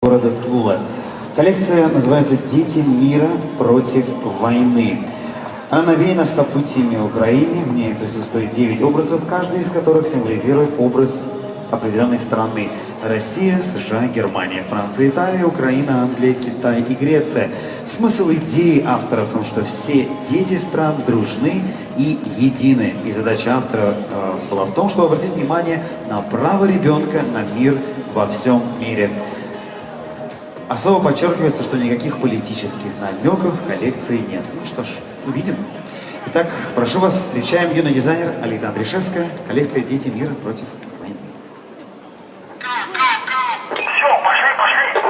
города Тула. Коллекция называется «Дети мира против войны». Она навеяна событиями Украины. В ней присутствует 9 образов, каждый из которых символизирует образ определенной страны. Россия, США, Германия, Франция, Италия, Украина, Англия, Китай и Греция. Смысл идеи автора в том, что все дети стран дружны и едины. И задача автора э, была в том, чтобы обратить внимание на право ребенка на мир во всем мире. Особо подчеркивается, что никаких политических намеков в коллекции нет. Ну что ж, увидим. Итак, прошу вас, встречаем юный дизайнер Алита Андришевская, коллекция «Дети мира против войны». Все, пошли, пошли.